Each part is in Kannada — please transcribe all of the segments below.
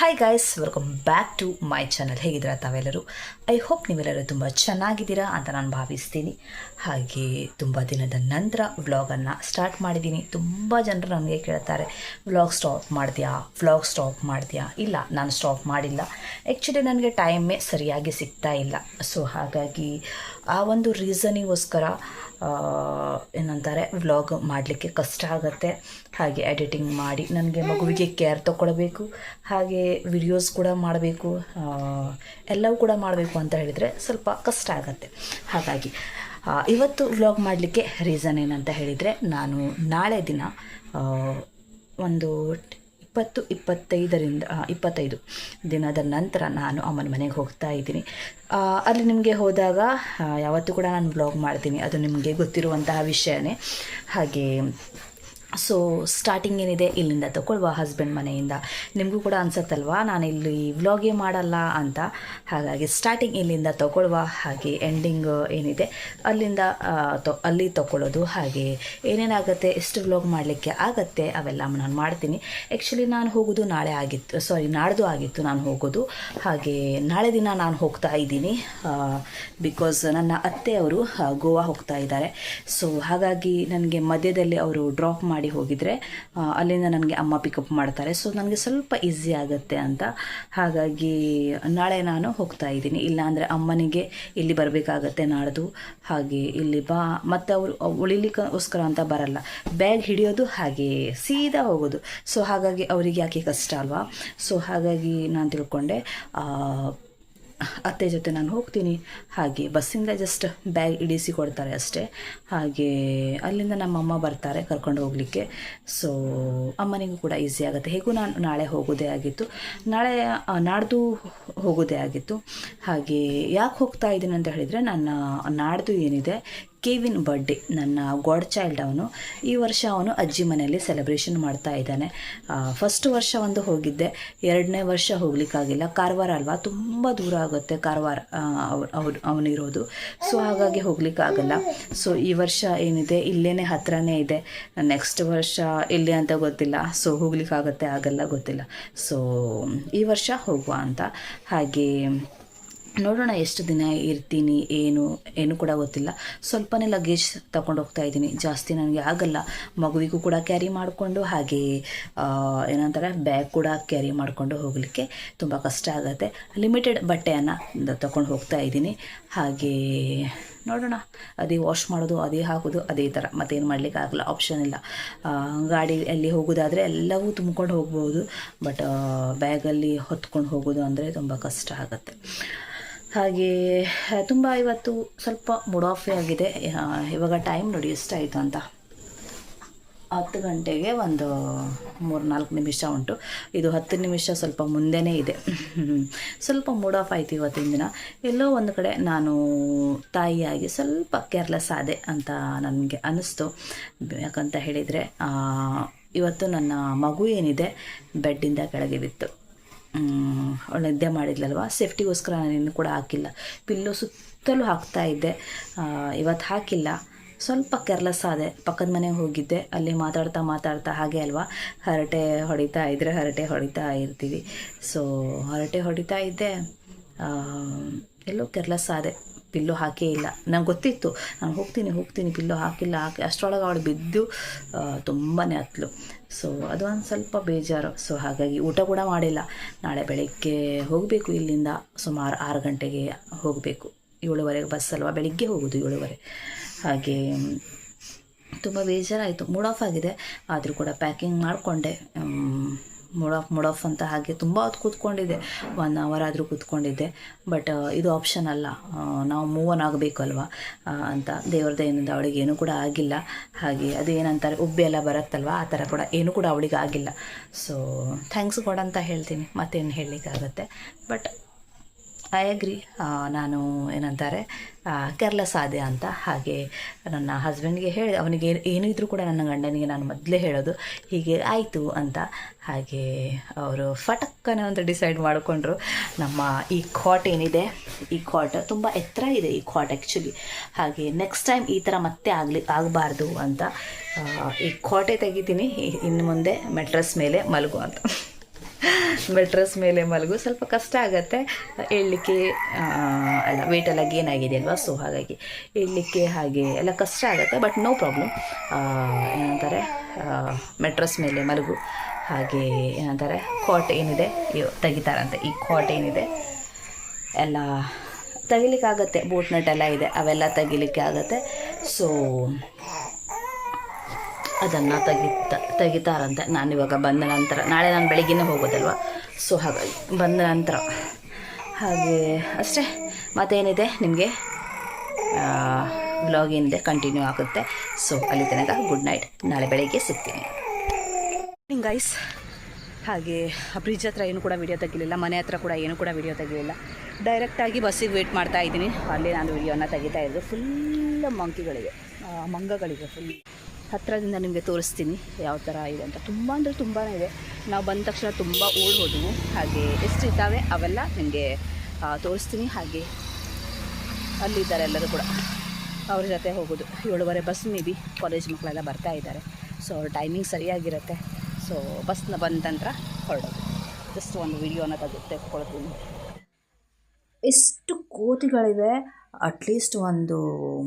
Hi guys welcome back to my channel ಹೇಗಿದ್ದೀರಾ ತಾವೆಲ್ಲರೂ? ಐ ಹೋಪ್ ನೀವೆಲ್ಲರೂ ತುಂಬ ಚೆನ್ನಾಗಿದ್ದೀರಾ ಅಂತ ನಾನು ಭಾವಿಸ್ತೀನಿ. ಹಾಗೆ ತುಂಬ ದಿನದ ನಂತರ ವ್ಲಾಗನ್ನು ಸ್ಟಾರ್ಟ್ ಮಾಡಿದ್ದೀನಿ. ತುಂಬ ಜನರು ನನಗೆ ಕೇಳ್ತಾರೆ ವ್ಲಾಗ್ ಸ್ಟಾಪ್ ಮಾಡಿದ್ಯಾ ವ್ಲಾಗ್ ಸ್ಟಾಪ್ ಮಾಡಿದ್ಯಾ ಇಲ್ಲ, ನಾನು ಸ್ಟಾಪ್ ಮಾಡಿಲ್ಲ. ಆ್ಯಕ್ಚುಲಿ ನನಗೆ ಟೈಮೇ ಸರಿಯಾಗಿ ಸಿಗ್ತಾ ಇಲ್ಲ. ಸೊ ಹಾಗಾಗಿ ಆ ಒಂದು ರೀಸನಿಗೋಸ್ಕರ ಏನಂತಾರೆ ವ್ಲಾಗ್ ಮಾಡಲಿಕ್ಕೆ ಕಷ್ಟ ಆಗುತ್ತೆ. ಹಾಗೆ ಎಡಿಟಿಂಗ್ ಮಾಡಿ ನನಗೆ ಮಗುವಿಗೆ ಕೇರ್ ತಗೊಳ್ಬೇಕು ಹಾಗೆ ವಿಡಿಯೋಸ್ ಕೂಡ ಮಾಡಬೇಕು. ಎಲ್ಲವೂ ಕೂಡ ಮಾಡಬೇಕು ಅಂತ ಹೇಳಿದರೆ ಸ್ವಲ್ಪ ಕಷ್ಟ ಆಗುತ್ತೆ. ಹಾಗಾಗಿ ಇವತ್ತು ವ್ಲಾಗ್ ಮಾಡಲಿಕ್ಕೆ ರೀಸನ್ ಏನಂತ ಹೇಳಿದರೆ, ನಾನು ನಾಳೆ ದಿನ ಒಂದು ಇಪ್ಪತ್ತು, ಇಪ್ಪತ್ತೈದರಿಂದ ಇಪ್ಪತ್ತೈದು ದಿನದ ನಂತರ ನಾನು ಅಮ್ಮನ ಮನೆಗೆ ಹೋಗ್ತಾ ಇದ್ದೀನಿ. ಅಲ್ಲಿ ನಿಮಗೆ ಹೋದಾಗ ಯಾವತ್ತೂ ಕೂಡ ನಾನು ಬ್ಲಾಗ್ ಮಾಡ್ತೀನಿ. ಅದು ನಿಮಗೆ ಗೊತ್ತಿರುವಂತಹ ವಿಷಯನೇ. ಹಾಗೆ ಸೊ ಸ್ಟಾರ್ಟಿಂಗ್ ಏನಿದೆ, ಇಲ್ಲಿಂದ ತಗೊಳ್ವ ಹಸ್ಬೆಂಡ್ ಮನೆಯಿಂದ. ನಿಮಗೂ ಕೂಡ ಅನ್ಸತ್ತಲ್ವಾ? ನಾನು ಇಲ್ಲಿ ವ್ಲಾಗೇ ಮಾಡಲ್ಲ ಅಂತ. ಹಾಗಾಗಿ ಸ್ಟಾರ್ಟಿಂಗ್ ಇಲ್ಲಿಂದ ತಗೊಳ್ವ ಹಾಗೆ ಎಂಡಿಂಗ್ ಏನಿದೆ, ಅಲ್ಲಿಂದ ಅಲ್ಲಿ ತಗೊಳ್ಳೋದು ಹಾಗೆ ಏನೇನಾಗುತ್ತೆ, ಎಷ್ಟು ವ್ಲಾಗ್ ಮಾಡಲಿಕ್ಕೆ ಆಗತ್ತೆ, ಅವೆಲ್ಲ ನಾನು ಮಾಡ್ತೀನಿ. ಆ್ಯಕ್ಚುಲಿ ನಾನು ಹೋಗೋದು ನಾಳೆ ಆಗಿತ್ತು ಸಾರಿ ನಾಡ್ದು ಆಗಿತ್ತು ನಾನು ಹೋಗೋದು. ಹಾಗೆ ನಾಳೆ ದಿನ ನಾನು ಹೋಗ್ತಾ ಇದ್ದೀನಿ ಬಿಕಾಸ್ ನನ್ನ ಅತ್ತೆಯವರು ಅವರು ಗೋವಾ ಹೋಗ್ತಾ ಇದ್ದಾರೆ. ಸೊ ಹಾಗಾಗಿ ನನಗೆ ಮಧ್ಯದಲ್ಲಿ ಅವರು ಡ್ರಾಪ್ ಹೋಗಿದ್ರೆ ಹೋಗಿದರೆ ಅಲ್ಲಿಂದ ನನಗೆ ಅಮ್ಮ ಪಿಕಪ್ ಮಾಡ್ತಾರೆ. ಸೊ ನನಗೆ ಸ್ವಲ್ಪ ಈಸಿ ಆಗುತ್ತೆ ಅಂತ. ಹಾಗಾಗಿ, ನಾಳೆ ನಾನು ಹೋಗ್ತಾ ಇದ್ದೀನಿ. ಇಲ್ಲಾಂದರೆ ಅಮ್ಮನಿಗೆ ಇಲ್ಲಿ ಬರಬೇಕಾಗತ್ತೆ ನಾಡ್ದು. ಹಾಗೆ ಇಲ್ಲಿ ಬಾ. ಮತ್ತು ಅವರು, ಉಳಿಲಿಕ್ಕೋಸ್ಕರ ಅಂತ ಬರಲ್ಲ. ಬ್ಯಾಗ್ ಹಿಡಿಯೋದು ಹಾಗೆ, ಸೀದಾ ಹೋಗೋದು. ಸೊ ಹಾಗಾಗಿ ಅವರಿಗೆ ಯಾಕೆ ಕಷ್ಟ ಅಲ್ವಾ? ಸೊ ಹಾಗಾಗಿ ನಾನು ತಿಳ್ಕೊಂಡೆ ಅತ್ತೆ ಜೊತೆ ನಾನು ಹೋಗ್ತೀನಿ. ಹಾಗೆ ಬಸ್ಸಿಂದ ಜಸ್ಟ್ ಬ್ಯಾಗ್ ಇಡಿಸಿ ಕೊಡ್ತಾರೆ ಅಷ್ಟೇ. ಹಾಗೆ ಅಲ್ಲಿಂದ ನಮ್ಮಮ್ಮ ಬರ್ತಾರೆ ಕರ್ಕೊಂಡು ಹೋಗಲಿಕ್ಕೆ. ಸೊ ಅಮ್ಮನಿಗೂ ಕೂಡ ಈಸಿ ಆಗುತ್ತೆ. ಹೇಗೂ ನಾನು ನಾಳೆ ಹೋಗೋದೇ ಆಗಿತ್ತು. ನಾಳೆ ನಾಡ್ದು ಹೋಗೋದೇ ಆಗಿತ್ತು. ಹಾಗೆ ಯಾಕೆ ಹೋಗ್ತಾ ಇದ್ದೀನಿ ಅಂತ ಹೇಳಿದರೆ, ನನ್ನ ನಾಡ್ದು ಏನಿದೆ ಕೆವಿನ್ ಬರ್ಡೇ ನನ್ನ ಗಾಡ್ ಚೈಲ್ಡ್ ಅವನು, ಈ ವರ್ಷ ಅವನು ಅಜ್ಜಿ ಮನೆಯಲ್ಲಿ ಸೆಲೆಬ್ರೇಷನ್ ಮಾಡ್ತಾ ಇದ್ದಾನೆ. ಫಸ್ಟ್ ವರ್ಷ ಒಂದು ಹೋಗಿದ್ದೆ, ಎರಡನೇ ವರ್ಷ ಹೋಗ್ಲಿಕ್ಕಾಗಿಲ್ಲ. ಕಾರವಾರ ಅಲ್ವಾ, ತುಂಬ ದೂರ ಆಗುತ್ತೆ ಕಾರವಾರ ಅವ್ರು, ಅವನಿರೋದು. ಸೊ ಹಾಗಾಗಿ ಹೋಗ್ಲಿಕ್ಕಾಗಲ್ಲ. ಸೊ ಈ ವರ್ಷ ಏನಿದೆ ಇಲ್ಲೇ ಹತ್ರನೇ ಇದೆ. ನೆಕ್ಸ್ಟ್ ವರ್ಷ ಇಲ್ಲಿ ಅಂತ ಗೊತ್ತಿಲ್ಲ. ಸೊ ಹೋಗ್ಲಿಕ್ಕಾಗತ್ತೆ, ಆಗಲ್ಲ ಗೊತ್ತಿಲ್ಲ. ಸೊ ಈ ವರ್ಷ ಹೋಗುವ ಅಂತ. ಹಾಗೆ ನೋಡೋಣ ಎಷ್ಟು ದಿನ ಇರ್ತೀನಿ, ಏನು ಏನು ಕೂಡ ಗೊತ್ತಿಲ್ಲ. ಸ್ವಲ್ಪನೇ ಲಗೇಜ್ ತಗೊಂಡು ಹೋಗ್ತಾ ಇದ್ದೀನಿ. ಜಾಸ್ತಿ ನನಗೆ ಆಗಲ್ಲ. ಮಗುವಿಗೂ ಕೂಡ ಕ್ಯಾರಿ ಮಾಡಿಕೊಂಡು, ಹಾಗೆ ಏನಂತಾರೆ ಬ್ಯಾಗ್ ಕೂಡ ಕ್ಯಾರಿ ಮಾಡಿಕೊಂಡು ಹೋಗಲಿಕ್ಕೆ ತುಂಬ ಕಷ್ಟ ಆಗುತ್ತೆ. ಲಿಮಿಟೆಡ್ ಬಟ್ಟೆಯನ್ನು ತಗೊಂಡು ಹೋಗ್ತಾ ಇದ್ದೀನಿ. ಹಾಗೆ, ನೋಡೋಣ. ಅದೇ ವಾಶ್ ಮಾಡೋದು, ಅದೇ ಹಾಕೋದು, ಅದೇ ಥರ ಮತ್ತೇನು ಮಾಡಲಿಕ್ಕೆ ಆಗಲ್ಲ. ಆಪ್ಷನ್ ಇಲ್ಲ. ಗಾಡಿಯಲ್ಲಿ ಹೋಗೋದಾದರೆ ಎಲ್ಲವೂ ತುಂಬ್ಕೊಂಡು ಹೋಗ್ಬೋದು. ಬಟ್ ಬ್ಯಾಗಲ್ಲಿ ಹೊತ್ಕೊಂಡು ಹೋಗೋದು ಅಂದರೆ ತುಂಬ ಕಷ್ಟ ಆಗುತ್ತೆ. ಹಾಗೆ ತುಂಬ ಇವತ್ತು ಸ್ವಲ್ಪ ಮೂಡ್ ಆಫೇ ಆಗಿದೆ. ಇವಾಗ ಟೈಮ್ ನೋಡಿ ಎಷ್ಟಾಯಿತು ಅಂತ. ಹತ್ತು ಗಂಟೆಗೆ ಒಂದು ಮೂರು ನಾಲ್ಕು ನಿಮಿಷ ಉಂಟು. ಇದು ಹತ್ತು ನಿಮಿಷ ಸ್ವಲ್ಪ ಮುಂದೆನೇ ಇದೆ. ಸ್ವಲ್ಪ ಮೂಡ್ ಆಫ್ ಆಯಿತು ಇವತ್ತಿನ ದಿನ. ಎಲ್ಲೋ ಒಂದು ಕಡೆ ನಾನು ತಾಯಿಯಾಗಿ ಸ್ವಲ್ಪ ಕೇರ್ಲೆಸ್ ಆದೆ ಅಂತ ನನಗೆ ಅನ್ನಿಸ್ತು ಯಾಕಂತ ಹೇಳಿದರೆ ಇವತ್ತು ನನ್ನ ಮಗು ಏನಿದೆ, ಬೆಡ್ಡಿಂದ ಕೆಳಗೆ ಬಿತ್ತು. ನಿದ್ದೆ ಮಾಡಿದ್ಲಲ್ವ? ಸೇಫ್ಟಿಗೋಸ್ಕರ ನಾನು ಇನ್ನೂ ಕೂಡ ಹಾಕಿಲ್ಲ. ಪಿಲ್ಲೋ ಸುತ್ತಲೂ ಹಾಕ್ತಾ ಇದ್ದೆ. ಇವತ್ತು ಹಾಕಿಲ್ಲ. ಸ್ವಲ್ಪ ಕೆರ್ಲೆಸ್ ಆದೆ. ಪಕ್ಕದ ಮನೆಗೆ ಹೋಗಿದ್ದೆ. ಅಲ್ಲಿ ಮಾತಾಡ್ತಾ ಮಾತಾಡ್ತಾ ಹಾಗೆ ಅಲ್ವಾ? ಹರಟೆ ಹೊಡಿತಾ ಇದ್ದರೆ ಹರಟೆ ಹೊಡಿತಾ ಇರ್ತೀವಿ. ಸೊ ಹರಟೆ ಹೊಡಿತಾ ಇದ್ದೆ. ಎಲ್ಲೋ ಕೆರ್ಲೆಸ್ ಆದೆ. ಪಿಲ್ಲು ಹಾಕೇ ಇಲ್ಲ. ನಂಗೆ ಗೊತ್ತಿತ್ತು. ನಾನು ಹೋಗ್ತೀನಿ ಹೋಗ್ತೀನಿ. ಪಿಲ್ಲು ಹಾಕಿಲ್ಲ, ಹಾಕಿ ಅಷ್ಟರೊಳಗೆ ಅವಳು ಬಿದ್ದು ತುಂಬಾ ಹತ್ಲು ಸೊ ಅದು ಒಂದು ಸ್ವಲ್ಪ ಬೇಜಾರು. ಸೊ ಹಾಗಾಗಿ ಊಟ ಕೂಡ ಮಾಡಿಲ್ಲ. ನಾಳೆ ಬೆಳಗ್ಗೆ ಹೋಗಬೇಕು ಇಲ್ಲಿಂದ. ಸುಮಾರು ಆರು ಗಂಟೆಗೆ ಹೋಗಬೇಕು. ಏಳುವರೆಗೆ ಬಸ್ ಅಲ್ವಾ? ಬೆಳಿಗ್ಗೆ ಹೋಗೋದು ಏಳುವರೆ. ಹಾಗೆ, ತುಂಬ ಬೇಜಾರಾಯಿತು. ಮೂಡ್ ಆಫ್ ಆಗಿದೆ. ಆದರೂ ಕೂಡ ಪ್ಯಾಕಿಂಗ್ ಮಾಡಿಕೊಂಡೆ. ಮೂಡ್ ಆಫ್ ಮೂಡ್ ಅಂತ ಹಾಗೆ ತುಂಬ ಹೊತ್ತು ಕೂತ್ಕೊಂಡಿದ್ದೆ. ಒನ್ ಅವರ್ ಆದರೂ ಕೂತ್ಕೊಂಡಿದ್ದೆ. ಬಟ್ ಇದು ಆಪ್ಷನ್ ಅಲ್ಲ. ನಾವು ಮೂವ್ ಆನ್ ಆಗಬೇಕು ಅಲ್ವಾ? ಅಂತ. ದೇವ್ರ ದಯನಿಂದ ಅವಳಿಗೆ ಏನೂ ಕೂಡ ಆಗಿಲ್ಲ. ಹಾಗೆ ಅದು ಏನಂತಾರೆ, ಉಬ್ಬೆ ಎಲ್ಲ ಬರುತ್ತಲ್ವ? ಆ ಥರ ಕೂಡ ಏನೂ ಕೂಡ ಅವಳಿಗೆ ಆಗಿಲ್ಲ. ಸೊ ಥ್ಯಾಂಕ್ಸ್ ಗಾಡ್ ಅಂತ ಹೇಳ್ತೀನಿ. ಮತ್ತೇನು ಹೇಳಲಿಕ್ಕಾಗತ್ತೆ? ಬಟ್ ಐ ಅಗ್ರಿ ನಾನು ಏನಂತಾರೆ ಕೇರ್ಲೆಸ್ ಆದೆ ಅಂತ. ಹಾಗೆ ನನ್ನ ಹಸ್ಬೆಂಡ್ಗೆ ಹೇಳಿ, ಅವನಿಗೆ ಏನು ಏನಿದ್ರು ಕೂಡ ನನ್ನ ಗಂಡನಿಗೆ ನಾನು ಮೊದಲೇ ಹೇಳೋದು, ಹೀಗೆ ಆಯಿತು ಅಂತ. ಹಾಗೆ ಅವರು ಫಟಕ್ಕನೆ ಅಂತ ಡಿಸೈಡ್ ಮಾಡಿಕೊಂಡ್ರು. ನಮ್ಮ ಈ ಕ್ವಾಟ್ ಏನಿದೆ, ಈ ಕ್ವಾಟ್ ತುಂಬ ಎತ್ತರ ಇದೆ ಈ ಕ್ವಾಟ್ ಆ್ಯಕ್ಚುಲಿ ಹಾಗೆ ನೆಕ್ಸ್ಟ್ ಟೈಮ್ ಈ ಥರ ಮತ್ತೆ ಆಗಲಿ, ಆಗಬಾರ್ದು ಅಂತ ಈ ಕ್ವಾಟೆ ತೆಗಿತೀನಿ ಇನ್ನು ಮುಂದೆ ಮೆಟ್ರಸ್ ಮೇಲೆ ಮಲಗು ಅಂತ. ಮೆಟ್ರಸ್ ಮೇಲೆ ಮಲಗು. ಸ್ವಲ್ಪ ಕಷ್ಟ ಆಗುತ್ತೆ. ಹೇಳಲಿಕ್ಕೆ ಅಲ್ಲ ವೇಟ್ ಎಲ್ಲ ಗೇನ್ ಆಗಿದೆ ಅಲ್ವಾ ಸೊ ಹಾಗಾಗಿ ಹೇಳಲಿಕ್ಕೆ ಹಾಗೆ ಎಲ್ಲ ಕಷ್ಟ ಆಗುತ್ತೆ. ಬಟ್ ನೋ ಪ್ರಾಬ್ಲಮ್ ಏನಂತಾರೆ ಮೆಟ್ರಸ್ ಮೇಲೆ ಮಲಗು. ಹಾಗೆ ಏನಂತಾರೆ ಕಾಟ್ ಏನಿದೆ ತೆಗಿತಾರಂತೆ. ಈ ಕಾಟ್ ಏನಿದೆ, ಎಲ್ಲ ತೆಗಿಲಿಕ್ಕಾಗತ್ತೆ. ಬೋಟ್ ನಟ್ ಎಲ್ಲ ಇದೆ, ಅವೆಲ್ಲ ತೆಗಿಲಿಕ್ಕೆ ಆಗುತ್ತೆ ಸೊ ಅದನ್ನು ತೆಗಿತ, ತೆಗಿತಾರಂತೆ. ನಾನು ಇವಾಗ ಬಂದ ನಂತರ. ನಾಳೆ ನಾನು ಬೆಳಗ್ಗೆ ಹೋಗೋದಲ್ವ? ಸೊ ಹಾಗಾಗಿ ಬಂದ ನಂತರ. ಹಾಗೆ ಅಷ್ಟೇ. ಮತ್ತೇನಿದೆ ನಿಮಗೆ? ಬ್ಲಾಗಿಂದೆ ಕಂಟಿನ್ಯೂ ಆಗುತ್ತೆ. ಸೊ ಅಲ್ಲಿ ತನಕ ಗುಡ್ ನೈಟ್ ನಾಳೆ ಬೆಳಗ್ಗೆ ಸಿಗ್ತೀನಿ. ಗೈಸ್ ಹಾಗೆ ಬ್ರಿಡ್ಜ್ ಹತ್ರ ಏನು ಕೂಡ ವಿಡಿಯೋ ತೆಗಿಲಿಲ್ಲ. ಮನೆ ಹತ್ರ ಕೂಡ ಏನು ಕೂಡ ವಿಡಿಯೋ ತೆಗಿಲಿಲ್ಲ. ಡೈರೆಕ್ಟಾಗಿ ಬಸ್ಸಿಗೆ ವೇಟ್ ಮಾಡ್ತಾ ಇದ್ದೀನಿ. ಅಲ್ಲಿ ನಾನು ವಿಡಿಯೋನ ತೆಗಿತಾ ಇದ್ದೆ ಫುಲ್ ಮಂಕಿಗಳಿವೆ ಮಂಗಗಳಿವೆ ಫುಲ್ ಹತ್ತಿರದಿಂದ ನಿಮಗೆ ತೋರಿಸ್ತೀನಿ ಯಾವ ಥರ ಇದೆ ಅಂತ. ತುಂಬ ಅಂದರೆ ತುಂಬಾ ಇದೆ. ನಾವು ಬಂದ ತಕ್ಷಣ ತುಂಬ ಓಡ್ಬೋದು ಹಾಗೆ ಎಷ್ಟು ಇದ್ದಾವೆ ಅವೆಲ್ಲ ನಿಮಗೆ ತೋರಿಸ್ತೀನಿ. ಹಾಗೆ ಅಲ್ಲಿದ್ದಾರೆ ಎಲ್ಲರೂ ಕೂಡ. ಅವ್ರ ಜೊತೆ ಹೋಗೋದು. ಏಳುವರೆ ಬಸ್ ಮೇ ಕಾಲೇಜ್ ಮಕ್ಕಳೆಲ್ಲ ಬರ್ತಾ ಇದ್ದಾರೆ. ಸೊ ಅವ್ರ ಟೈಮಿಂಗ್ ಸರಿಯಾಗಿರುತ್ತೆ ಸೊ ಬಸ್ನ ಬಂದ ನಂತರ ಹೊರಡೋದು. ಜಸ್ಟ್ ಒಂದು ವಿಡಿಯೋನ ತೆಗೆದು ತೆಗೆದುಕೊಳ್ತೀನಿ. ಎಷ್ಟು ಕೋತಿಗಳಿವೆ? ಅಟ್ಲೀಸ್ಟ್ ಒಂದು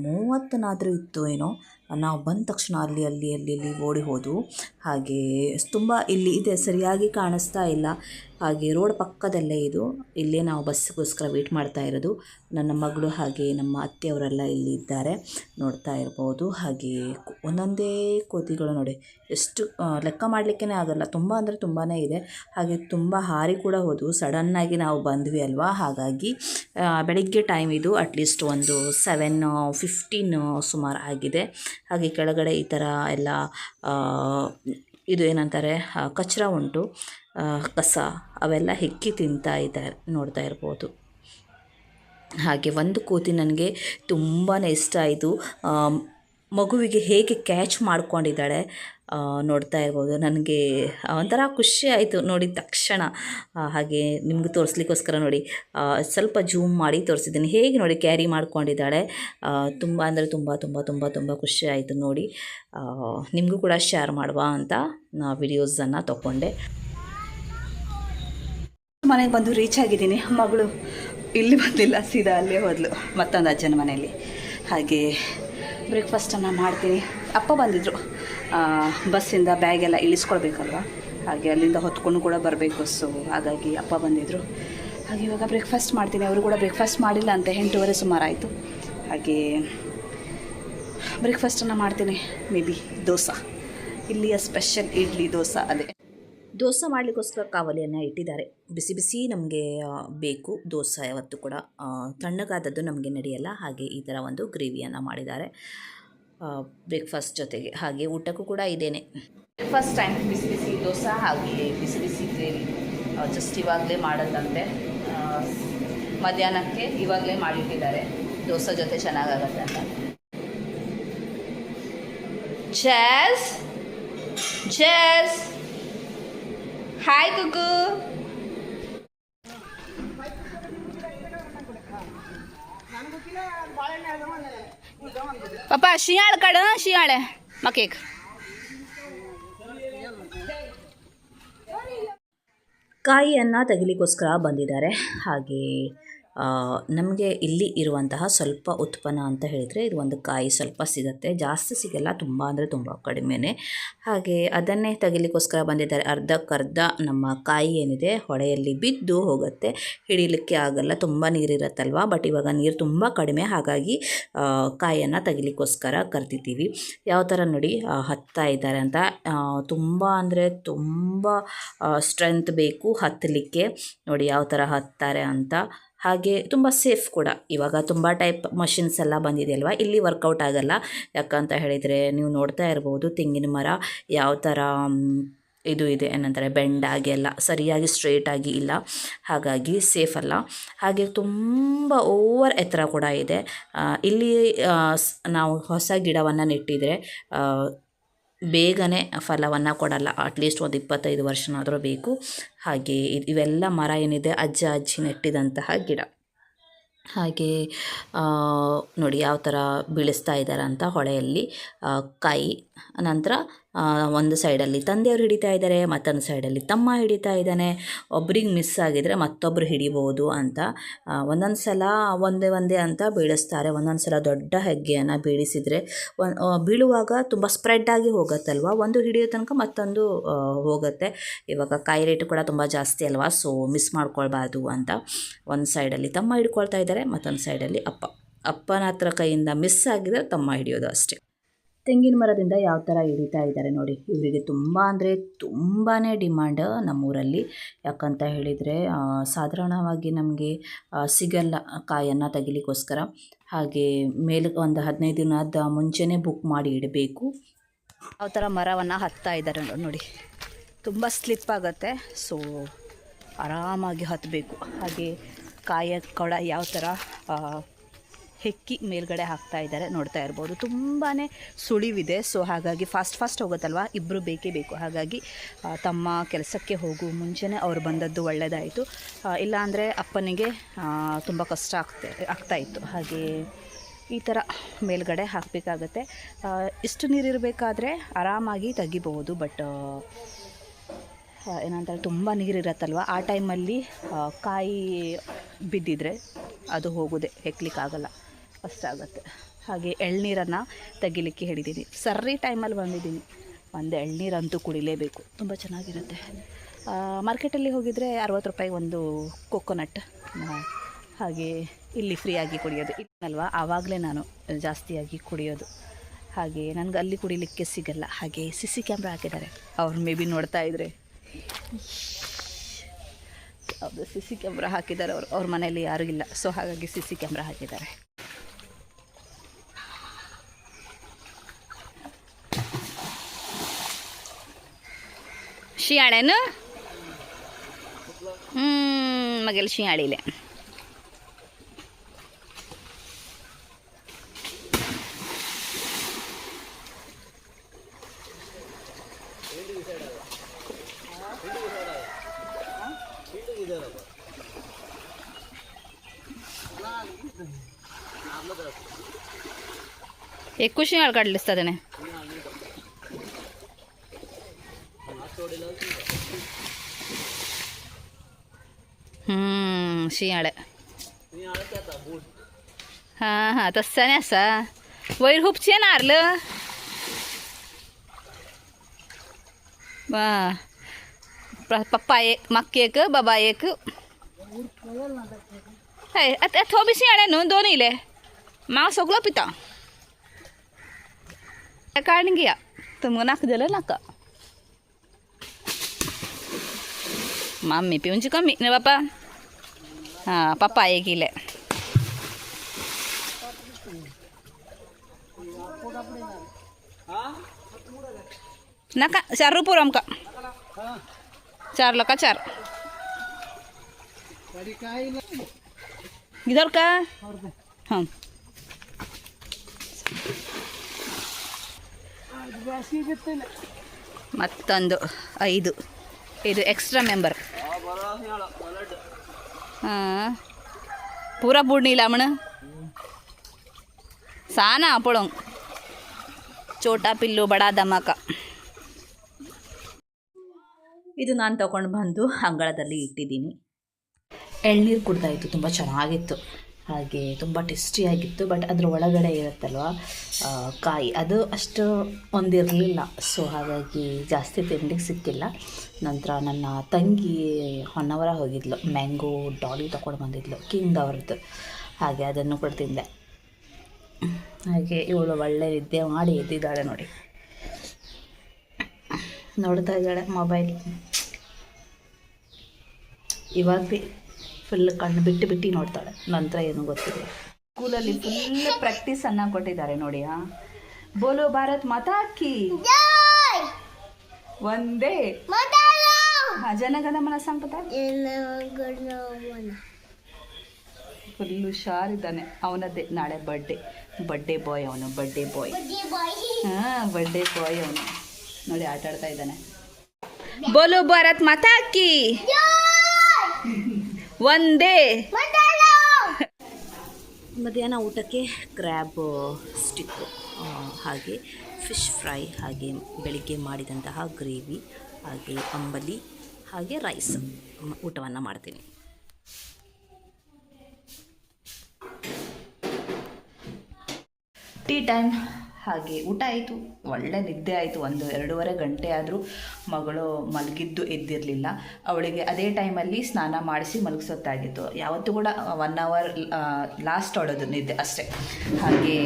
ಮೂವತ್ತನಾದರೂ ಇತ್ತು ಏನೋ. ನಾವು ಬಂದ ತಕ್ಷಣ ಅಲ್ಲಿ ಅಲ್ಲಿ ಅಲ್ಲಿ ಅಲ್ಲಿ ಓಡಿ ಹೋದವು ಹಾಗೆ ತುಂಬ ಇಲ್ಲಿ ಇದೆ, ಸರಿಯಾಗಿ ಕಾಣಿಸ್ತಾ ಇಲ್ಲ. ಹಾಗೆ ರೋಡ್ ಪಕ್ಕದಲ್ಲೇ ಇದು. ಇಲ್ಲೇ ನಾವು ಬಸ್ಗೋಸ್ಕರ ವೇಟ್ ಮಾಡ್ತಾ ಇರೋದು. ನನ್ನ ಮಗಳು ಹಾಗೆ ನಮ್ಮ ಅತ್ತೆಯವರೆಲ್ಲ ಇಲ್ಲಿ ಇದ್ದಾರೆ. ನೋಡ್ತಾ ಇರ್ಬೋದು. ಹಾಗೆ ಒಂದೊಂದೇ ಕೋತಿಗಳು ನೋಡಿ. ಎಷ್ಟು ಲೆಕ್ಕ ಮಾಡಲಿಕ್ಕೇ ಆಗಲ್ಲ. ತುಂಬ ಅಂದರೆ ತುಂಬಾ ಇದೆ. ಹಾಗೆ ತುಂಬ ಹಾರಿ ಕೂಡ ಹೋದವು. ಸಡನ್ನಾಗಿ ನಾವು ಬಂದ್ವಿ ಅಲ್ವಾ? ಹಾಗಾಗಿ ಬೆಳಗ್ಗೆ ಟೈಮ್ ಇದು. ಅಟ್ಲೀಸ್ಟ್ ಒಂದು ಸೆವೆನ್ ಫಿಫ್ಟೀನ್ ಸುಮಾರು ಆಗಿದೆ. ಹಾಗೆ ಕೆಳಗಡೆ ಈ ಥರ ಎಲ್ಲ ಇದು ಏನಂತಾರೆ? ಕಚ್ರ ಉಂಟು. ಕಸ ಅವೆಲ್ಲ ಹೆಕ್ಕಿ ತಿಂತಾ ಇದ್ದಾರೆ ನೋಡ್ತಾ ಇರ್ಬೋದು. ಹಾಗೆ ಒಂದು ಕೋತಿ ನನಗೆ ತುಂಬಾ ಇಷ್ಟ ಆಯಿತು. ಮಗುವಿಗೆ ಹೇಗೆ ಕ್ಯಾಚ್ ಮಾಡ್ಕೊಂಡಿದ್ದಾಳೆ ನೋಡ್ತಾ ಇರ್ಬೋದು. ನನಗೆ ಒಂಥರ ಖುಷಿ ಆಯಿತು ನೋಡಿದ ತಕ್ಷಣ. ಹಾಗೆ ನಿಮ್ಗೆ ತೋರಿಸ್ಲಿಕ್ಕೋಸ್ಕರ ನೋಡಿ ಸ್ವಲ್ಪ ಜೂಮ್ ಮಾಡಿ ತೋರಿಸಿದ್ದೀನಿ. ಹೇಗೆ ನೋಡಿ ಕ್ಯಾರಿ ಮಾಡ್ಕೊಂಡಿದ್ದಾಳೆ. ತುಂಬ ಅಂದರೆ ತುಂಬ ತುಂಬ ತುಂಬ ತುಂಬ ಖುಷಿ ಆಯಿತು ನೋಡಿ. ನಿಮಗೂ ಕೂಡ ಶೇರ್ ಮಾಡುವ ಅಂತ ವಿಡಿಯೋಸನ್ನು ತೊಗೊಂಡೆ ಮನೆಗೆ ಬಂದು ರೀಚ್ ಆಗಿದ್ದೀನಿ. ಮಗಳು ಇಲ್ಲಿ ಬಂದಿಲ್ಲ, ಸೀದಾ ಅಲ್ಲೇ ಹೋದ್ಲು, ಮತ್ತೊಂದು ಅಜ್ಜನ ಮನೆಯಲ್ಲಿ. ಹಾಗೆ ಬ್ರೇಕ್ಫಾಸ್ಟನ್ನು ಮಾಡ್ತೀನಿ. ಅಪ್ಪ ಬಂದಿದ್ದರು ಬಸ್ಸಿಂದ ಬ್ಯಾಗೆಲ್ಲ ಇಳಿಸ್ಕೊಳ್ಬೇಕಲ್ವ? ಹಾಗೆ ಅಲ್ಲಿಂದ ಹೊತ್ಕೊಂಡು ಕೂಡ ಬರಬೇಕು. ಸೊ ಹಾಗಾಗಿ ಅಪ್ಪ ಬಂದಿದ್ದರು ಹಾಗೆ ಇವಾಗ ಬ್ರೇಕ್ಫಾಸ್ಟ್ ಮಾಡ್ತೀನಿ. ಅವರು ಕೂಡ ಬ್ರೇಕ್ಫಾಸ್ಟ್ ಮಾಡಿಲ್ಲ ಅಂತ ಎಂಟೂವರೆ ಸುಮಾರು ಆಯಿತು. ಹಾಗೆ ಬ್ರೇಕ್ಫಾಸ್ಟನ್ನು ಮಾಡ್ತೀನಿ. Maybe dosa. ಇಲ್ಲಿಯ ಸ್ಪೆಷಲ್ ಇಡ್ಲಿ ದೋಸೆ ಅದೇ. ದೋಸೆ ಮಾಡಲಿಕ್ಕೋಸ್ಕರ ಕಾವಲಿಯನ್ನು ಇಟ್ಟಿದ್ದಾರೆ. ಬಿಸಿ ಬಿಸಿ ನಮಗೆ ಬೇಕು ದೋಸೆ ಯಾವತ್ತು ಕೂಡ. ತಣ್ಣಗಾದದ್ದು ನಮಗೆ ನಡೆಯಲ್ಲ. ಹಾಗೆ ಈ ಥರ ಒಂದು ಗ್ರೇವಿಯನ್ನು ಮಾಡಿದ್ದಾರೆ. ಬ್ರೇಕ್ಫಾಸ್ಟ್ ಜೊತೆಗೆ. ಹಾಗೆ ಊಟಕ್ಕೂ ಕೂಡ ಇದೇನೆ. ಫಸ್ಟ್ ಟೈಮ್ ಬಿಸಿ ಬಿಸಿ ದೋಸೆ, ಹಾಗೆ ಬಿಸಿ ಬಿಸಿ ಗ್ರೇವಿ ಜಸ್ಟ್ ಇವಾಗಲೇ ಮಾಡೋದಂತೆ. ಮಧ್ಯಾಹ್ನಕ್ಕೆ ಇವಾಗಲೇ ಮಾಡಿಟ್ಟಿದ್ದಾರೆ. ದೋಸೆ ಜೊತೆ ಚೆನ್ನಾಗಾಗತ್ತೆ ಅಂತ. ಜಸ್ ಜಸ್ ಹಾಯ್ ಕುಕು ಪಪ್ಪ ಶಿಯಾಳ ಕಡ ಶಿಯಾಳೆ. ಮಕೇಕ್ ಕಾಯಿಯನ್ನು ತೆಗಿಲಿಕ್ಕೋಸ್ಕರ ಬಂದಿದ್ದಾರೆ. ಹಾಗೆ ನಮಗೆ ಇಲ್ಲಿ ಇರುವಂತಹ ಸ್ವಲ್ಪ ಉತ್ಪನ್ನ ಅಂತ ಹೇಳಿದರೆ ಇದು ಒಂದು ಕಾಯಿ ಸ್ವಲ್ಪ ಸಿಗುತ್ತೆ. ಜಾಸ್ತಿ ಸಿಗಲ್ಲ, ತುಂಬ ಅಂದರೆ ತುಂಬ ಕಡಿಮೆನೇ. ಹಾಗೆ ಅದನ್ನೇ ತೆಗಿಲಿಕ್ಕೋಸ್ಕರ ಬಂದಿದ್ದಾರೆ ಅರ್ಧಕ್ಕರ್ಧ ನಮ್ಮ ಕಾಯಿ ಏನಿದೆ, ಹೊಳೆಯಲ್ಲಿ ಬಿದ್ದು ಹೋಗುತ್ತೆ. ಹಿಡಿಲಿಕ್ಕೆ ಆಗಲ್ಲ, ತುಂಬ ನೀರಿರುತ್ತಲ್ವ? ಬಟ್ ಇವಾಗ ನೀರು ತುಂಬ ಕಡಿಮೆ, ಹಾಗಾಗಿ ಕಾಯಿಯನ್ನು ತೆಗಿಲಿಕ್ಕೋಸ್ಕರ ಕರ್ತಿದ್ದೀವಿ ಯಾವ ಥರ ನೋಡಿ ಹತ್ತಾ ಇದ್ದಾರೆ ಅಂತ. ತುಂಬ ಅಂದರೆ ತುಂಬ ಸ್ಟ್ರೆಂತ್ ಬೇಕು ಹತ್ತಲಿಕ್ಕೆ. ನೋಡಿ ಯಾವ ಥರ ಹತ್ತಾರೆ ಅಂತ. ಹಾಗೆ ತುಂಬ ಸೇಫ್ ಕೂಡ. ಇವಾಗ ತುಂಬ ಟೈಪ್ ಮಷಿನ್ಸ್ ಎಲ್ಲ ಬಂದಿದೆ ಅಲ್ವಾ? ಇಲ್ಲಿ ವರ್ಕೌಟ್ ಆಗಲ್ಲ. ಯಾಕಂತ ಹೇಳಿದರೆ ನೀವು ನೋಡ್ತಾ ಇರ್ಬೋದು, ತೆಂಗಿನ ಮರ ಯಾವ ಥರ ಇದು ಇದೆ, ಏನಂತಾರೆ ಬೆಂಡಾಗಿ ಎಲ್ಲ, ಸರಿಯಾಗಿ ಸ್ಟ್ರೇಟಾಗಿ ಇಲ್ಲ. ಹಾಗಾಗಿ ಸೇಫ್ ಅಲ್ಲ. ಹಾಗೆ ತುಂಬ ಓವರ್ ಎತ್ತರ ಕೂಡ ಇದೆ. ಇಲ್ಲಿ ನಾವು ಹೊಸ ಗಿಡವನ್ನು ನೆಟ್ಟಿದ್ರೆ ಬೇಗನೆ ಫಲವನ್ನು ಕೊಡಲ್ಲ. ಅಟ್ಲೀಸ್ಟ್ ಒಂದು ಇಪ್ಪತ್ತೈದು ವರ್ಷನಾದರೂ ಬೇಕು. ಹಾಗೆ ಇವೆಲ್ಲ ಮರ ಏನಿದೆ, ಅಜ್ಜ ಅಜ್ಜಿ ನೆಟ್ಟಿದಂತಹ ಗಿಡ. ಹಾಗೆ ನೋಡಿ ಯಾವ ಥರ ಬೀಳಿಸ್ತಾ ಇದ್ದಾರೆ ಅಂತ ಹೊಳೆಯಲ್ಲಿ ಕೈ, ನಂತರ ಒಂದು ಸೈಡಲ್ಲಿ ತಂದೆಯವರು ಹಿಡಿತಾ ಇದ್ದಾರೆ, ಮತ್ತೊಂದು ಸೈಡಲ್ಲಿ ತಮ್ಮ ಹಿಡಿತಾ ಇದ್ದಾನೆ. ಒಬ್ರಿಗೆ ಮಿಸ್ ಆಗಿದರೆ ಮತ್ತೊಬ್ಬರು ಹಿಡಿಬೋದು ಅಂತ ಒಂದೊಂದು ಸಲ ಒಂದೇ ಒಂದೇ ಅಂತ ಬೀಳಿಸ್ತಾರೆ. ಒಂದೊಂದು ಸಲ ದೊಡ್ಡ ಹೆಗ್ಗೆಯನ್ನು ಬೀಳಿಸಿದರೆ ಬೀಳುವಾಗ ತುಂಬ ಸ್ಪ್ರೆಡ್ ಆಗಿ ಹೋಗುತ್ತಲ್ವ? ಒಂದು ಹಿಡಿಯೋ ತನಕ ಮತ್ತೊಂದು ಹೋಗುತ್ತೆ. ಇವಾಗ ಕಾಯಿ ರೇಟ್ ಕೂಡ ತುಂಬ ಜಾಸ್ತಿ ಅಲ್ವಾ? ಸೊ ಮಿಸ್ ಮಾಡ್ಕೊಳ್ಬಾರ್ದು ಅಂತ ಒಂದು ಸೈಡಲ್ಲಿ ತಮ್ಮ ಹಿಡ್ಕೊಳ್ತಾ ಇದ್ದಾರೆ, ಮತ್ತೊಂದು ಸೈಡಲ್ಲಿ ಅಪ್ಪ. ಅಪ್ಪನ ಹತ್ರ ಕೈಯಿಂದ ಮಿಸ್ ಆಗಿದ್ರೆ ತಮ್ಮ ಹಿಡಿಯೋದು ಅಷ್ಟೇ. ತೆಂಗಿನ ಮರದಿಂದ ಯಾವ ಥರ ಹಿಡಿತಾ ಇದ್ದಾರೆ ನೋಡಿ. ಇವರಿಗೆ ತುಂಬ ಅಂದರೆ ತುಂಬಾ ಡಿಮ್ಯಾಂಡ್ ನಮ್ಮೂರಲ್ಲಿ. ಯಾಕಂತ ಹೇಳಿದರೆ ಸಾಧಾರಣವಾಗಿ ನಮಗೆ ಸಿಗಲ್ಲ ಕಾಯನ್ನು ತೆಗಿಲಿಕ್ಕೋಸ್ಕರ. ಹಾಗೆ ಮೇಲೆ ಒಂದು ಹದಿನೈದು ದಿನದ ಮುಂಚೆನೇ ಬುಕ್ ಮಾಡಿ ಇಡಬೇಕು. ಯಾವ ಥರ ಮರವನ್ನು ಹತ್ತಾ ಇದ್ದಾರೆ ನೋಡಿ. ತುಂಬ ಸ್ಲಿಪ್ ಆಗುತ್ತೆ. ಸೊ ಆರಾಮಾಗಿ ಹತ್ತಬೇಕು ಹಾಗೆ ಕಾಯ ಕೊಡ ಯಾವ ಥರ ಹೆಕ್ಕಿ ಮೇಲ್ಗಡೆ ಹಾಕ್ತಾ ಇದ್ದಾರೆ, ನೋಡ್ತಾ ಇರ್ಬೋದು. ತುಂಬಾ ಸುಳಿವಿದೆ. ಸೊ ಹಾಗಾಗಿ ಫಾಸ್ಟ್ ಫಾಸ್ಟ್ ಹೋಗುತ್ತಲ್ವ? ಇಬ್ಬರು ಬೇಕೇ ಬೇಕು. ಹಾಗಾಗಿ ತಮ್ಮ ಕೆಲಸಕ್ಕೆ ಹೋಗು ಮುಂಚೆನೇ ಅವ್ರು ಬಂದದ್ದು ಒಳ್ಳೆಯದಾಯಿತು ಇಲ್ಲಾಂದರೆ ಅಪ್ಪನಿಗೆ ತುಂಬ ಕಷ್ಟ ಆಗ್ತಾ ಇತ್ತು. ಹಾಗೆ ಈ ಥರ ಮೇಲ್ಗಡೆ ಹಾಕಬೇಕಾಗತ್ತೆ. ಇಷ್ಟು ನೀರಿರಬೇಕಾದ್ರೆ ಆರಾಮಾಗಿ ತೆಗಿಬಹುದು ಬಟ್ ಏನಂತಾರೆ, ತುಂಬ ನೀರಿರತ್ತಲ್ವ ಆ ಟೈಮಲ್ಲಿ ಕಾಯಿ ಬಿದ್ದಿದ್ರೆ ಅದು ಹೋಗೋದೆ, ಹೆಕ್ಲಿಕ್ಕಾಗಲ್ಲ. ಅಷ್ಟಾಗುತ್ತೆ ಹಾಗೆ ಎಳ್ನೀರನ್ನು ತೆಗಿಲಿಕ್ಕೆ ಹೇಳಿದ್ದೀನಿ ಸರ್ರಿ ಟೈಮಲ್ಲಿ ಬಂದಿದ್ದೀನಿ. ಒಂದು ಎಳ್ನೀರಂತೂ ಕುಡಿಲೇಬೇಕು. ತುಂಬ ಚೆನ್ನಾಗಿರುತ್ತೆ. ಮಾರ್ಕೆಟಲ್ಲಿ ಹೋಗಿದರೆ ಅರವತ್ತು ರೂಪಾಯಿ ಒಂದು ಕೊಕೊನಟ್. ಹಾಗೆ ಇಲ್ಲಿ ಫ್ರೀಯಾಗಿ ಕುಡಿಯೋದು. ಇಲ್ಲಲ್ವಾ? ಆವಾಗಲೇ ನಾನು ಜಾಸ್ತಿಯಾಗಿ ಕುಡಿಯೋದು. ಹಾಗೆ ನನಗೆ ಅಲ್ಲಿ ಕುಡಿಲಿಕ್ಕೆ ಸಿಗಲ್ಲ. ಹಾಗೆ ಸಿ ಸಿ ಕ್ಯಾಮ್ರಾ ಹಾಕಿದ್ದಾರೆ. ಅವ್ರು ಮೇ ಬಿ ನೋಡ್ತಾ ಇದ್ರೆ. ಹೌದು ಸಿ ಸಿ ಕ್ಯಾಮ್ರಾ ಹಾಕಿದ್ದಾರೆ ಅವರು. ಅವ್ರ ಮನೆಯಲ್ಲಿ ಯಾರೂ ಇಲ್ಲ. ಸೊ ಹಾಗಾಗಿ ಸಿ ಸಿ ಕ್ಯಾಮ್ರಾ ಹಾಕಿದ್ದಾರೆ. शिंगाड्या ना हम्म मग एक कुशिंगाळ काढली असतात त्याने. शियाळ हां हां तसं नाही असा वैर खूपचे ना आरलं बा प- पप्पा एक मक्की एक बाबा एक हय आता थोबी शियाळे न्हू दोन इले माग सगळं पिता काढून घ्या तुमकां नाका जाल्यार नाका मम्मी पिऊनची कमी ना बापा papaya gile. Naka, char rupuram ka. Char laka kacar. Gidor ka? Hmm. Matando, ah, itu, itu extra member. ಹಾಂ. ಪೂರಾ ಬುಡ್ನಿಲ್ಲ ಅಮ್ಮಣ ಸಾನ ಪೊಳಂಗ್ ಚೋಟಾ ಪಿಲ್ಲು ಬಡಾ ದಮಕ. ಇದು ನಾನು ತಗೊಂಡು ಬಂದು ಅಂಗಳದಲ್ಲಿ ಇಟ್ಟಿದ್ದೀನಿ. ಎಳ್ನೀರು ಕುಡ್ದಾಯಿತು, ತುಂಬ ಚೆನ್ನಾಗಿತ್ತು. ಹಾಗೆ ತುಂಬ ಟೇಸ್ಟಿಯಾಗಿತ್ತು ಬಟ್ ಅದರ ಒಳಗಡೆ ಇರುತ್ತಲ್ವ? ಕಾಯಿ, ಅದು ಅಷ್ಟು ಒಂದಿರಲಿಲ್ಲ. ಸೊ ಹಾಗಾಗಿ ಜಾಸ್ತಿ ತಿನ್ಲಿಕ್ಕೆ ಸಿಕ್ಕಿಲ್ಲ. ನಂತರ ನನ್ನ ತಂಗಿ ಹೊನ್ನವರ ಹೋಗಿದ್ಲು. ಮ್ಯಾಂಗೋ ಡಾಲಿ ತೊಗೊಂಡು ಬಂದಿದ್ಲು ಕಿಂಗ್ ಅವ್ರದ್ದು. ಹಾಗೆ ಅದನ್ನು ಕೂಡ ತಿಂದೆ. ಹಾಗೆ ಇವಳು ಒಳ್ಳೆ ನಿದ್ದೆ ಮಾಡಿ ಎದ್ದಿದ್ದಾಳೆ ನೋಡಿ. ನೋಡ್ತಾ ಇದ್ದಾಳೆ ಮೊಬೈಲ್ ಇವಾಗ ಭೀ ಫುಲ್ ಕಣ್ಣು ಬಿಟ್ಟು ಬಿಟ್ಟು ನೋಡ್ತಾಳೆ. ನಂತರ ಏನು ಗೊತ್ತಿಲ್ಲ. ಸ್ಕೂಲಲ್ಲಿ ಫುಲ್ ಪ್ರಾಕ್ಟೀಸ್ ಅನ್ನ ಕೊಟ್ಟಿದ್ದಾರೆ ನೋಡಿ ಹಾ ಬೋಲೋ ಭಾರತ್ ಮಾತಾ ಕಿ. ಒಂದೇ. ಜನಗಣ ಮನ ಸಂಪದ ಫುಲ್ ಹುಷಾರಿದ್ದಾನೆ. ಅವನದ್ದೇ ನಾಳೆ ಬರ್ಡೇ ಬರ್ಡೇ ಬಾಯ್ ಅವನು ಬರ್ಡೇ ಬಾಯ್ ಹಾ ಬರ್ಡೇ ಬಾಯ್ ಅವನು. ನೋಡಿ ಆಟ ಆಡ್ತಾ ಇದ್ದಾನೆ. ಬೋಲೋ ಭಾರತ್ ಮಾತಾ ಕಿ. ಒಂದೇ. ಮಧ್ಯಾಹ್ನ ಊಟಕ್ಕೆ ಕ್ರ್ಯಾಬ್ ಸ್ಟಿಕ್ಕು ಹಾಗೆ ಫಿಶ್ ಫ್ರೈ ಹಾಗೆ ಬೆಳಿಗ್ಗೆ ಮಾಡಿದಂತಹ ಗ್ರೇವಿ ಹಾಗೆ ಅಂಬಲಿ ಹಾಗೆ ರೈಸ್ ಊಟವನ್ನು ಮಾಡ್ತೀನಿ. Tea time. ಹಾಗೆ ಊಟ ಆಯಿತು. ಒಳ್ಳೆ ನಿದ್ದೆ ಆಯಿತು. ಒಂದು ಎರಡೂವರೆ ಗಂಟೆ ಆದರೂ ಮಗಳು ಮಲಗಿದ್ದು ಎದ್ದಿರಲಿಲ್ಲ. ಅವಳಿಗೆ ಅದೇ ಟೈಮಲ್ಲಿ ಸ್ನಾನ ಮಾಡಿಸಿ ಮಲಗಿಸೋತ್ತಾಗಿತ್ತು ಯಾವತ್ತೂ ಕೂಡ ಒನ್ ಅವರ್ ಲಾಸ್ಟ್ ಹೊಡೋದು ನಿದ್ದೆ ಅಷ್ಟೇ. ಹಾಗೆ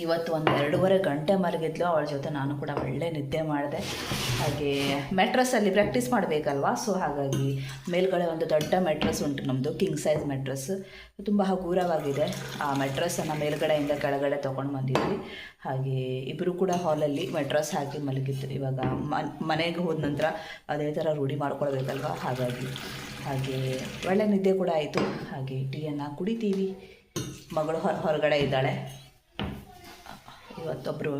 ಇವತ್ತು ಒಂದು ಎರಡೂವರೆ ಗಂಟೆ ಮಲಗಿದ್ಲು, ಅವಳ ಜೊತೆ ನಾನು ಕೂಡ ಒಳ್ಳೆ ನಿದ್ದೆ ಮಾಡಿದೆ. ಹಾಗೆ ಮೆಟ್ರಸ್ಸಲ್ಲಿ ಪ್ರಾಕ್ಟೀಸ್ ಮಾಡಬೇಕಲ್ವಾ? ಸೊ ಹಾಗಾಗಿ ಮೇಲ್ಗಡೆ ಒಂದು ದೊಡ್ಡ ಮೆಟ್ರಸ್ ಉಂಟು ನಮ್ಮದು ಕಿಂಗ್ ಸೈಜ್ ಮೆಟ್ರಸ್. ತುಂಬ ಹಗುರವಾಗಿದೆ. ಆ ಮೆಟ್ರಸನ್ನು ಮೇಲ್ಗಡೆಯಿಂದ ಕೆಳಗಡೆ ತೊಗೊಂಡು ಬಂದಿದ್ವಿ. ಹಾಗೆ ಇಬ್ಬರು ಕೂಡ ಹಾಲಲ್ಲಿ ಮೆಟ್ರಸ್ ಹಾಕಿ ಮಲಗಿದ್ದು. ಇವಾಗ ಮನ್, ಮನೆಗೆ ಹೋದ ನಂತರ ಅದೇ ಥರ ರೂಢಿ ಮಾಡ್ಕೊಳ್ಬೇಕಲ್ವಾ? ಹಾಗಾಗಿ, ಹಾಗೆ ಒಳ್ಳೆ ನಿದ್ದೆ ಕೂಡ ಆಯಿತು. ಹಾಗೆ ಟೀಯನ್ನು ಕುಡಿತೀವಿ. ಮಗಳು ಹೊರ, ಹೊರಗಡೆ ಇದ್ದಾಳೆ. ಇವತ್ತೊಬ್ಬರು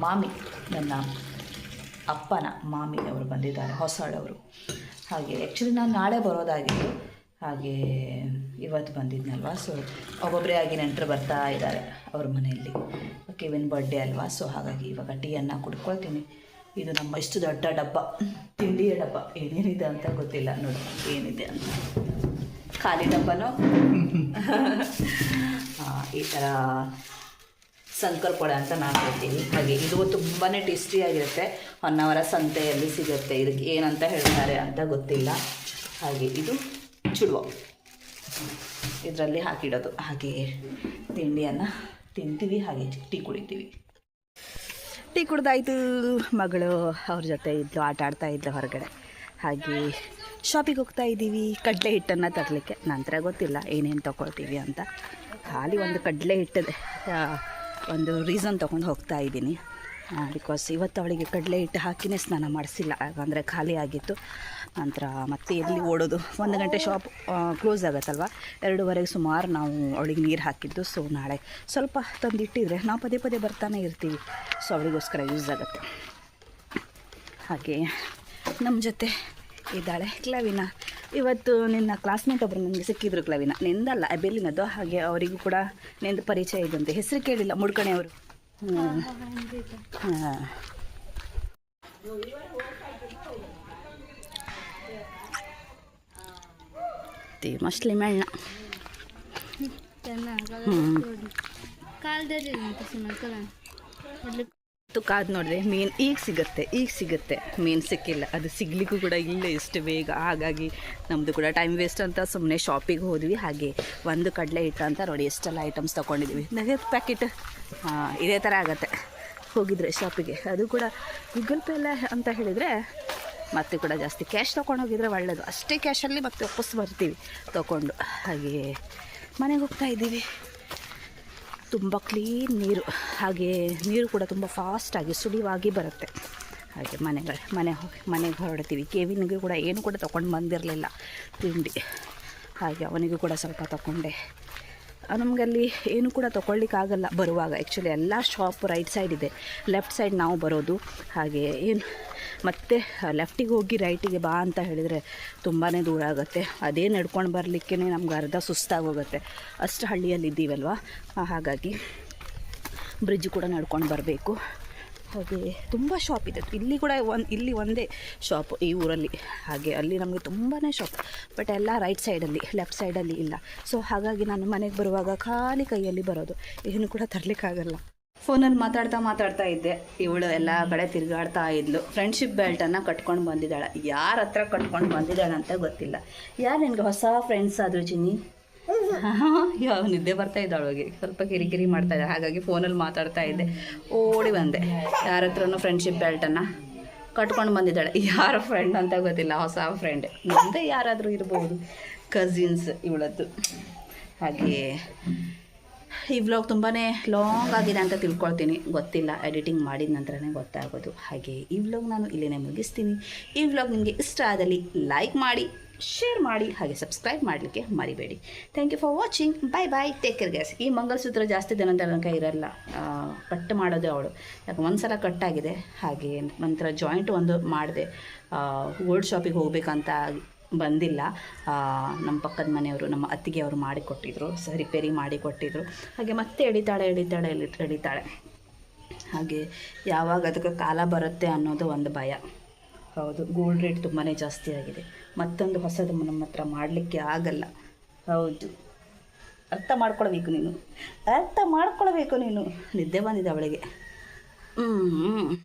ಮಾಮಿ, ನನ್ನ ಅಪ್ಪನ ಮಾಮಿ ಅವರು ಬಂದಿದ್ದಾರೆ ಹೊಸಳವರು ಹಾಗೆ ಆ್ಯಕ್ಚುಲಿ ನಾನು ನಾಳೆ ಬರೋದಾಗಿತ್ತು. ಹಾಗೆ ಇವತ್ತು ಬಂದಿದ್ನಲ್ವಾ? ಸೊ ಒಬ್ಬೊಬ್ಬರೇ ಆಗಿ ನೆಂಟರು ಬರ್ತಾ ಇದ್ದಾರೆ ಅವ್ರ ಮನೆಯಲ್ಲಿ. ಕೆವಿನ್ ಬರ್ಡೇ ಅಲ್ವಾ? ಸೊ ಹಾಗಾಗಿ ಇವಾಗ ಟೀಯನ್ನು ಕುಡ್ಕೊಳ್ತೀನಿ. ಇದು ನಮ್ಮ ಇಷ್ಟು ದೊಡ್ಡ ಡಬ್ಬ. ತಿಂಡಿಯ ಡಬ್ಬ. ಏನೇನಿದೆ ಅಂತ ಗೊತ್ತಿಲ್ಲ. ನೋಡಿ, ಏನಿದೆ ಅಂತ. ಖಾಲಿ ಡಬ್ಬನೋ? ಈ ಥರ ಸಂಕರ್ ಪೊಡೆ ಅಂತ ನಾನು ಹೇಳ್ತೀನಿ. ಹಾಗೆ ಇದು ತುಂಬಾ ಟೇಸ್ಟಿಯಾಗಿರುತ್ತೆ ಹೊನ್ನಾವರ ಸಂತೆಯಲ್ಲಿ ಸಿಗುತ್ತೆ. ಇದಕ್ಕೆ ಏನಂತ ಹೇಳ್ತಾರೆ ಅಂತ ಗೊತ್ತಿಲ್ಲ. ಹಾಗೆ ಇದು ಚುಡುವ. ಇದರಲ್ಲಿ ಹಾಕಿಡೋದು. ಹಾಗೆ ತಿಂಡಿಯನ್ನು ತಿಂತೀವಿ, ಹಾಗೆ ಟೀ ಕುಡಿತೀವಿ. ಟೀ ಕುಡ್ದಾಯಿತು ಮಗಳು. ಅವ್ರ ಜೊತೆ ಇದ್ದು ಆಟ ಆಡ್ತಾ ಇದ್ಲು ಹೊರಗಡೆ. ಹಾಗೆ ಶಾಪಿಗೆ ಹೋಗ್ತಾ ಇದ್ದೀವಿ. ಕಡಲೆ ಹಿಟ್ಟನ್ನು ತರಲಿಕ್ಕೆ. ನಂತರ ಗೊತ್ತಿಲ್ಲ ಏನೇನು ತೊಗೊಳ್ತೀವಿ ಅಂತ. ಖಾಲಿ ಒಂದು ಕಡಲೆ ಹಿಟ್ಟದೆ. ಒಂದು ರೀಸನ್ ತೊಗೊಂಡು ಹೋಗ್ತಾ ಇದ್ದೀನಿ. ಬಿಕಾಸ್ ಇವತ್ತು ಅವಳಿಗೆ ಕಡಲೆ ಹಿಟ್ಟು ಹಾಕಿನೇ ಸ್ನಾನ ಮಾಡಿಸಿಲ್ಲ. ಅಂದರೆ ಖಾಲಿ ಆಗಿತ್ತು. ನಂತರ ಮತ್ತೆ ಎಲ್ಲಿ ಓಡೋದು? ಒಂದು ಗಂಟೆ ಶಾಪ್ ಕ್ಲೋಸ್ ಆಗುತ್ತಲ್ವ? ಎರಡೂವರೆಗೆ ಸುಮಾರು ನಾವು ಅವಳಿಗೆ ನೀರು ಹಾಕಿದ್ದು. ಸೊ ನಾಳೆ ಸ್ವಲ್ಪ ತಂದಿಟ್ಟಿದ್ರೆ ನಾವು ಪದೇ ಪದೇ ಬರ್ತಾನೆ ಇರ್ತೀವಿ. ಸೊ ಅವಳಿಗೋಸ್ಕರ ಯೂಸ್ ಆಗುತ್ತೆ. ಹಾಗೆ ನಮ್ಮ ಜೊತೆ ಇದ್ದಾಳೆ. ಕ್ಲವಿನ. ಇವತ್ತು ನಿನ್ನ ಕ್ಲಾಸ್ಮೇಟ್ ಒಬ್ಬರು ನನಗೆ ಸಿಕ್ಕಿದ್ರು ಕ್ಲವಿನ. ನಿಂದಲ್ಲ ಬೆಲ್ಲಿನದ್ದು ಹಾಗೆ ಅವರಿಗೂ ಕೂಡ ನಿಂದು ಪರಿಚಯ ಇದಂತೆ ಹೆಸರು ಕೇಳಿಲ್ಲ ಮುಡ್ಕಣೆ ಅವರು. ಹಾಂ ಮಸ್ಲಿ ಮೆಣ್ಣ ಕಾದು ನೋಡಿದೆ, ಮೀನು ಈಗ ಸಿಗುತ್ತೆ ಈಗ ಸಿಗುತ್ತೆ. ಮೀನು ಸಿಕ್ಕಿಲ್ಲ, ಅದು ಸಿಗ್ಲಿಕ್ಕೂ ಕೂಡ ಇಲ್ಲ ಎಷ್ಟು ಬೇಗ. ಹಾಗಾಗಿ ನಮ್ಮದು ಕೂಡ ಟೈಮ್ ವೇಸ್ಟ್ ಅಂತ ಸುಮ್ಮನೆ ಶಾಪಿಗೆ ಹೋದ್ವಿ. ಹಾಗೆ ಒಂದು ಕಡಲೆ ಹಿಟ್ಟು ಅಂತ ನೋಡಿ, ಎಷ್ಟೆಲ್ಲ ಐಟಮ್ಸ್ ತೊಗೊಂಡಿದ್ವಿ. ನನಗೆ ಪ್ಯಾಕೆಟ್ ಇದೇ ಥರ ಆಗುತ್ತೆ. ಹೋಗಿದ್ರೆ ಶಾಪಿಗೆ ಅದು ಕೂಡ ಗೂಗಲ್ ಪೇ ಎಲ್ಲ ಅಂತ ಹೇಳಿದರೆ ಮತ್ತೆ ಕೂಡ ಜಾಸ್ತಿ ಕ್ಯಾಶ್ ತೊಗೊಂಡು ಹೋಗಿದ್ರೆ ಒಳ್ಳೆಯದು ಅಷ್ಟೇ ಕ್ಯಾಶಲ್ಲಿ ಮತ್ತೆ ವಾಪಸ್ ಬರ್ತೀವಿ ತೊಗೊಂಡು. ಹಾಗೆ ಮನೆಗೆ ಹೋಗ್ತಾ ಇದ್ದೀವಿ. ತುಂಬ ಕ್ಲೀನ್ ನೀರು. ಹಾಗೆ ನೀರು ಕೂಡ ತುಂಬ ಫಾಸ್ಟಾಗಿ ಸುಳಿವಾಗಿ ಬರುತ್ತೆ. ಹಾಗೆ ಮನೆಗಳ ಮನೆ ಮನೆಗೆ ಹೊರಡ್ತೀವಿ. ಕೇವಿನಿಗೆ ಕೂಡ ಏನು ಕೂಡ ತೊಗೊಂಡು ಬಂದಿರಲಿಲ್ಲ ತಿಂಡಿ. ಹಾಗೆ ಅವನಿಗೂ ಕೂಡ ಸ್ವಲ್ಪ ತಗೊಂಡೆ. ನಮಗಲ್ಲಿ ಏನು ಕೂಡ ತೊಗೊಳ್ಲಿಕ್ಕಾಗಲ್ಲ ಬರುವಾಗ. ಆ್ಯಕ್ಚುಲಿ ಎಲ್ಲ ಶಾಪ್ ರೈಟ್ ಸೈಡ್ ಇದೆ. ಲೆಫ್ಟ್ ಸೈಡ್ ನಾವು ಬರೋದು. ಹಾಗೆ ಏನು ಮತ್ತೆ ಲೆಫ್ಟಿಗೆ ಹೋಗಿ ರೈಟಿಗೆ ಬಾ ಅಂತ ಹೇಳಿದರೆ ತುಂಬಾ ದೂರ ಆಗುತ್ತೆ. ಅದೇ ನಡ್ಕೊಂಡು ಬರಲಿಕ್ಕೆ ನಮ್ಗೆ ಅರ್ಧ ಸುಸ್ತಾಗೋಗುತ್ತೆ. ಅಷ್ಟು ಹಳ್ಳಿಯಲ್ಲಿ ಇದ್ದೀವಲ್ವ ಆ, ಹಾಗಾಗಿ ಬ್ರಿಡ್ಜ್ ಕೂಡ ನಡ್ಕೊಂಡು ಬರಬೇಕು. ಹಾಗೆ ತುಂಬ ಶಾಪ್ ಇದೆ. ಇಲ್ಲಿ ಕೂಡ ಒಂದು ಇಲ್ಲಿ ಒಂದೇ ಶಾಪ್ ಈ ಊರಲ್ಲಿ. ಹಾಗೆ ಅಲ್ಲಿ ನಮಗೆ ತುಂಬಾ ಶಾಪ್ ಬಟ್ ಎಲ್ಲ ರೈಟ್ ಸೈಡಲ್ಲಿ ಲೆಫ್ಟ್ ಸೈಡಲ್ಲಿ ಇಲ್ಲ. ಸೊ ಹಾಗಾಗಿ ನಾನು ಮನೆಗೆ ಬರುವಾಗ ಖಾಲಿ ಕೈಯಲ್ಲಿ ಬರೋದು. ಏನು ಕೂಡ ತರಲಿಕ್ಕಾಗಲ್ಲ. ಫೋನಲ್ಲಿ ಮಾತಾಡ್ತಾ ಮಾತಾಡ್ತಾ ಇದ್ದೆ. ಇವಳು ಎಲ್ಲ ಕಡೆ ತಿರುಗಾಡ್ತಾ ಇದ್ಲು. ಫ್ರೆಂಡ್ಶಿಪ್ ಬೆಲ್ಟನ್ನು ಕಟ್ಕೊಂಡು ಬಂದಿದ್ದಾಳೆ. ಯಾರ ಹತ್ರ ಕಟ್ಕೊಂಡು ಬಂದಿದ್ದಾಳೆ ಅಂತ ಗೊತ್ತಿಲ್ಲ. ಯಾರು ನಿನಗೆ ಹೊಸ ಫ್ರೆಂಡ್ಸ್ ಆದರು ಚಿನ್ನಿ? ಯಾವ ನಿದ್ದೆ ಬರ್ತಾ ಇದ್ದಾಳೆ ಸ್ವಲ್ಪ ಕಿರಿಕಿರಿ ಮಾಡ್ತಾ ಇದ್ದಾಳೆ ಹಾಗಾಗಿ ಫೋನಲ್ಲಿ ಮಾತಾಡ್ತಾ ಇದ್ದೆ. ಓಡಿ ಬಂದೆ. ಯಾರ ಹತ್ರನೂ ಫ್ರೆಂಡ್ಶಿಪ್ ಬೆಲ್ಟನ್ನು ಕಟ್ಕೊಂಡು ಬಂದಿದ್ದಾಳೆ. ಯಾರ ಫ್ರೆಂಡ್ ಅಂತ ಗೊತ್ತಿಲ್ಲ. ಹೊಸ ಫ್ರೆಂಡ್ ಮುಂದೆ ಯಾರಾದರೂ ಇರ್ಬೋದು. ಕಸಿನ್ಸ್ ಇವಳದ್ದು. ಹಾಗೆ ಈ ವ್ಲಾಗ್ ತುಂಬಾ ಲಾಂಗ್ ಆಗಿದೆ ಅಂತ ತಿಳ್ಕೊಳ್ತೀನಿ. ಗೊತ್ತಿಲ್ಲ ಎಡಿಟಿಂಗ್ ಮಾಡಿದ ನಂತರನೇ ಗೊತ್ತಾಗೋದು. ಹಾಗೆ ಈ ವ್ಲಾಗ್ ನಾನು ಇಲ್ಲೇ ಮುಗಿಸ್ತೀನಿ. ಈ ವ್ಲಾಗ್ ನಿಮಗೆ ಇಷ್ಟ ಆದಲ್ಲಿ ಲೈಕ್ ಮಾಡಿ ಶೇರ್ ಮಾಡಿ, ಹಾಗೆ ಸಬ್ಸ್ಕ್ರೈಬ್ ಮಾಡಲಿಕ್ಕೆ ಮರಿಬೇಡಿ. Thank you for watching bye bye take care guys ಈ ಮಂಗಲಸೂತ್ರ ಜಾಸ್ತಿ ದಿನ ತನಕ ಇರಲ್ಲ. ಕಟ್ ಮಾಡೋದೇ ಅವಳು. ಯಾಕೆ ಒಂದು ಸಲ ಕಟ್ಟಾಗಿದೆ ಹಾಗೆ ನಂತರ ಜಾಯಿಂಟ್ ಒಂದು ಮಾಡಿದೆ. ಗೋಲ್ಡ್ ಶಾಪಿಗೆ ಹೋಗ್ಬೇಕಂತ ಬಂದಿಲ್ಲ. ನಮ್ಮ ಪಕ್ಕದ ಮನೆಯವರು, ನಮ್ಮ ಅತ್ತಿಗೆ ಅವರು ಮಾಡಿಕೊಟ್ಟಿದ್ರು, ಸ ರಿಪೇರಿ ಮಾಡಿಕೊಟ್ಟಿದ್ರು. ಹಾಗೆ ಮತ್ತೆ ಎಳಿತಾಳೆ ಎಳಿತಾಳೆ, ಎಳಿ, ಎಳಿತಾಳೆ. ಹಾಗೆ ಯಾವಾಗ ಅದಕ್ಕೆ ಕಾಲ ಬರುತ್ತೆ ಅನ್ನೋದು ಒಂದು ಭಯ. ಹೌದು ಗೋಲ್ಡ್ ರೇಟ್ ತುಂಬಾ ಜಾಸ್ತಿ ಆಗಿದೆ. ಮತ್ತೊಂದು ಹೊಸದು ನಮ್ಮ ಹತ್ರ ಮಾಡಲಿಕ್ಕೆ ಆಗಲ್ಲ. ಹೌದು. ಅರ್ಥ ಮಾಡ್ಕೊಳ್ಬೇಕು ನೀನು. ಅರ್ಥ ಮಾಡ್ಕೊಳ್ಬೇಕು ನೀನು. ನಿದ್ದೆ ಬಂದಿದೆ ಅವಳಿಗೆ. ಹ್ಞೂ